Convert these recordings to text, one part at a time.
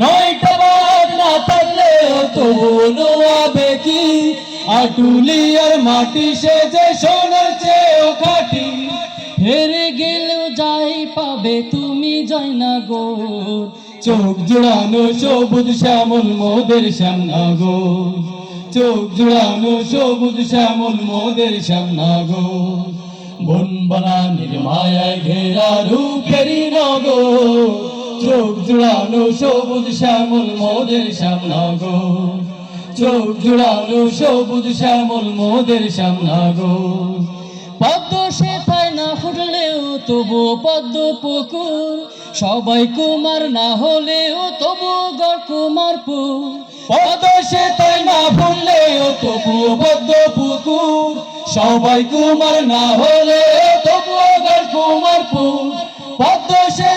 নয়টা বাদ না থাকলেও তবু নোয়াবে কি? আটুলিয়ার মাটি সে যে সোনার চেয়েও খাটি। হেরে গেলেও যাই পাবে, তুমি জয় না গো চোখ জোড়ানো সবুজ শ্যামল মোদের শ্যামনাগো চোখ জোড়ানো সবুজ শ্যামল মোদের শ্যামনাগো বন বানানির মায়ায় ঘেরা রূপেরি নগো চোখ জোড়ানো সবুজ শ্যামল মোদের শ্যামনাগো চোখ জোড়ানো সবুজ শ্যামল মোদের শ্যামনাগো পদ্ম সে তাই না ফুটলেও তবু পদ্ম পুকুর। সবাই কুমার না হলেও তবু গড় কুমারপুর পদ সে তাই না ভুললেও তবু বদ্ধ পুকুর। সবাই কুমার না হলে তবু অগর কুমারপুর পদ্ম সে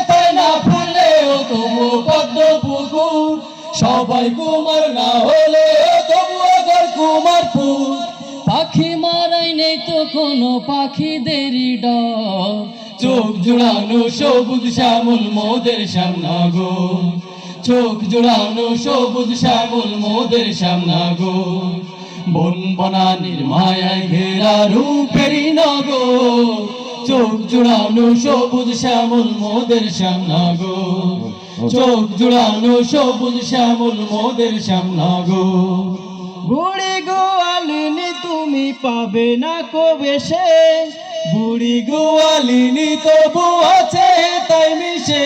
সবাই কুমার না হলে তবু অগর কুমারপুর। পাখি মারাই নেই তো কোনো পাখিদেরই ডর। চোখ জোড়ানো সবুজ শ্যামল মোদের সামনাগো চোখ জোড়ানো সবুজ শ্যামল মোদের সামনাগো বন বনানির মায়ায় ঘেরা রূপেরি নগো চোখ জোড়ানো সবুজ শ্যামল মোদের সামনাগো চোখ জোড়ানো সবুজ শ্যামল মোদের সামনাগো বুড়ি গোয়ালিনি তুমি পাবে না কবে সে? বুড়ি গোয়ালিনী তবু আছে তাই মিশে।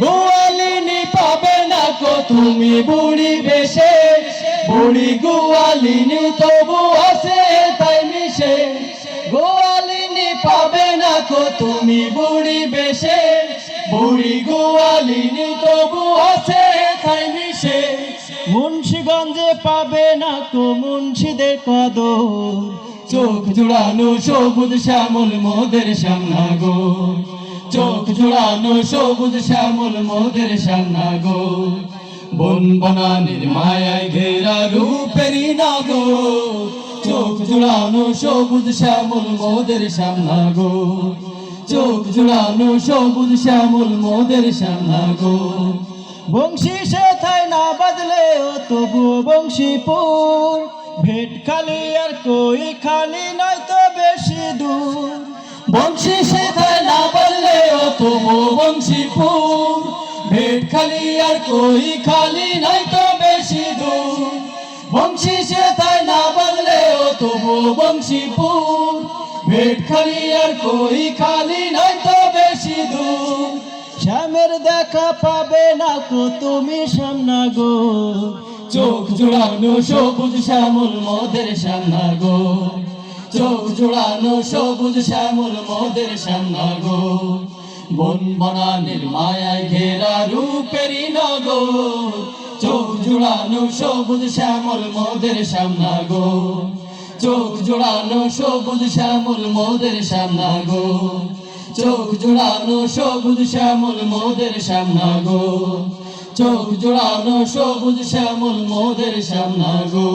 গোয়ালিনী পাবে না কো তুমি বুড়ি বেশে। বুড়ি গোয়ালিনী তবু আছে তাই মিশে। গোয়ালিনী না কো তুমি বুড়ি বেশে, বুড়ি গোয়ালিনী তবু আছে, তাই মিশে। মুন্সিগঞ্জে পাবে না তো মুন্সিদের কদর। চোখ জোড়ানো সবুজ শ্যামল মোদের সামনা গো চোখ জোড়ানো সবুজ শ্যামল মোদের সামনা গো বন বনানির মায়ায় ঘেরা রূপেরি নাগো চোখ জোড়ানো সবুজ শ্যামল মোদের সামনাগো চোখ জোড়ানো সবুজ শ্যামল মোদের সামনাগো বংশী সে থাই না বাজলে ও তবু বংশীপুর। ভেট খালি আর কই খালি নয় তো বেশি দূর। বংশী শেখায় না বললে ও তবু বংশীপুর। ভেট খালি আর কই খালি নাই তো বেশি দূর। বংশী না তবু বংশীপুর ভেট খালি আর কই খালি নাই তো বেশি দূর। শ্যামের দেখা পাবে না কো তুমি সামনা গো চোখ জোড়ানো সবুজ শ্যামল মোদের সামনাগো চোখ জোড়ানো সবুজ শ্যামল মোদের সামনাগো বন বনানির মায়ায় ঘেরা রূপেরি নগো চোখ জোড়ানো সবুজ শ্যামল মোদের সামনাগো চোখ জোড়ানো সবুজ শ্যামল মোদের সামনাগো চোখ জোড়ানো সবুজ শ্যামল মোদের সামনাগো চোখ জোড়ানো সবুজ শ্যামল মোদের সামনাগো